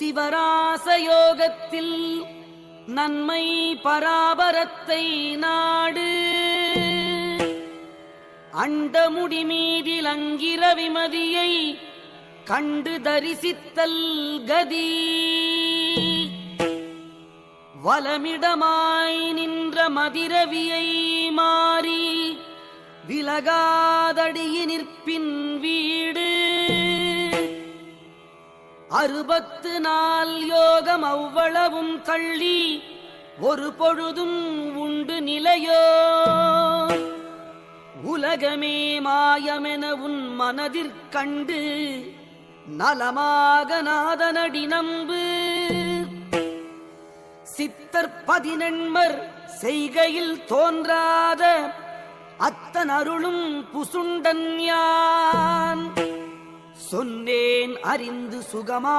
சிவராசயோகத்தில் நன்மை பராபரத்தை நாடு. அண்டமுடி மீதில் அங்கிரவிமதியை கண்டு தரிசித்தல் கதி. வலமிடமாய் நின்ற மதிரவியை மாறி விலகாதடியினிற்பின் வீ அறுபத்து நாள் யோகம் அவ்வளவும் தள்ளி ஒரு பொழுதும் உண்டு நிலையோ? உலகமே மாயமென உன் மனதிற்கண்டு நலமாக நாதனடி நம்பு. சித்தர் பதினெண்மர் செய்கையில் தோன்றாத அத்தன் அருளும் புசுண்டன் யான். சொன்னேன் அறிந்து சுகமா